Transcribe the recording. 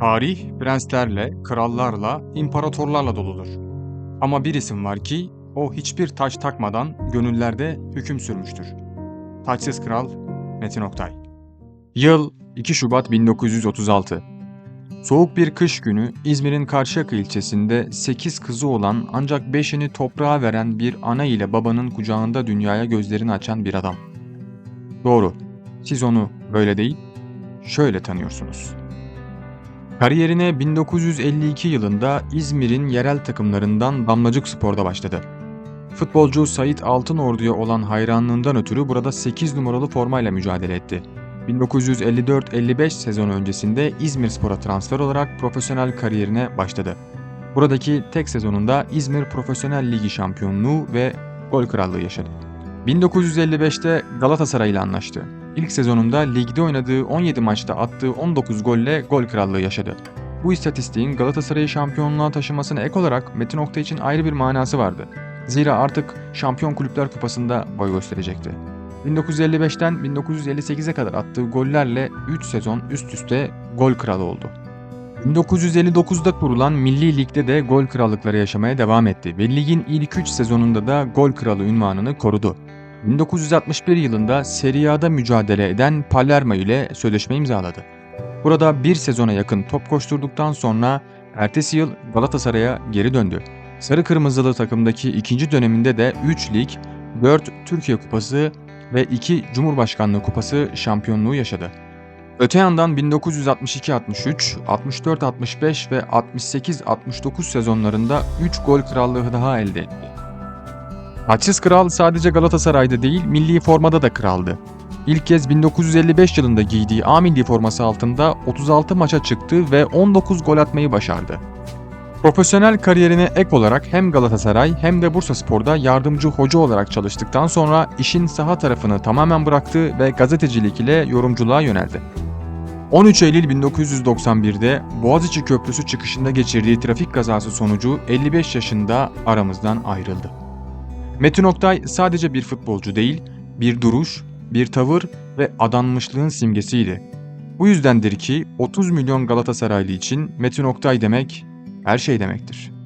Tarih prenslerle, krallarla, imparatorlarla doludur. Ama bir isim var ki o hiçbir taş takmadan gönüllerde hüküm sürmüştür. Taçsız Kral Metin Oktay Yıl 2 Şubat 1936 Soğuk bir kış günü İzmir'in Karşıyaka ilçesinde 8 kızı olan ancak 5'ini toprağa veren bir ana ile babanın kucağında dünyaya gözlerini açan bir adam. Doğru, siz onu böyle değil, şöyle tanıyorsunuz. Kariyerine 1952 yılında İzmir'in yerel takımlarından Damlacık Spor'da başladı. Futbolcu Sait Altınordu'ya olan hayranlığından ötürü burada 8 numaralı formayla mücadele etti. 1954-55 sezon öncesinde İzmir Spor'a transfer olarak profesyonel kariyerine başladı. Buradaki tek sezonunda İzmir Profesyonel Ligi şampiyonluğu ve gol krallığı yaşadı. 1955'te Galatasaray ile anlaştı. İlk sezonunda ligde oynadığı 17 maçta attığı 19 golle gol krallığı yaşadı. Bu istatistiğin Galatasaray'ı şampiyonluğa taşımasına ek olarak Metin Oktay için ayrı bir manası vardı. Zira artık Şampiyon Kulüpler Kupası'nda boy gösterecekti. 1955'ten 1958'e kadar attığı gollerle 3 sezon üst üste gol kralı oldu. 1959'da kurulan Milli Lig'de de gol krallıkları yaşamaya devam etti ve ligin ilk 3 sezonunda da gol kralı ünvanını korudu. 1961 yılında Serie A'da mücadele eden Palermo ile sözleşme imzaladı. Burada bir sezona yakın top koşturduktan sonra ertesi yıl Galatasaray'a geri döndü. Sarı Kırmızılı takımdaki ikinci döneminde de 3 lig, 4 Türkiye Kupası ve 2 Cumhurbaşkanlığı Kupası şampiyonluğu yaşadı. Öte yandan 1962-63, 64-65 ve 68-69 sezonlarında 3 gol krallığı daha elde etti. Haçsız Kral sadece Galatasaray'da değil, milli formada da kraldı. İlk kez 1955 yılında giydiği A milli forması altında 36 maça çıktı ve 19 gol atmayı başardı. Profesyonel kariyerine ek olarak hem Galatasaray hem de Bursaspor'da yardımcı hoca olarak çalıştıktan sonra işin saha tarafını tamamen bıraktı ve gazetecilik ile yorumculuğa yöneldi. 13 Eylül 1991'de Boğaziçi Köprüsü çıkışında geçirdiği trafik kazası sonucu 55 yaşında aramızdan ayrıldı. Metin Oktay sadece bir futbolcu değil, bir duruş, bir tavır ve adanmışlığın simgesiydi. Bu yüzdendir ki 30 milyon Galatasaraylı için Metin Oktay demek her şey demektir.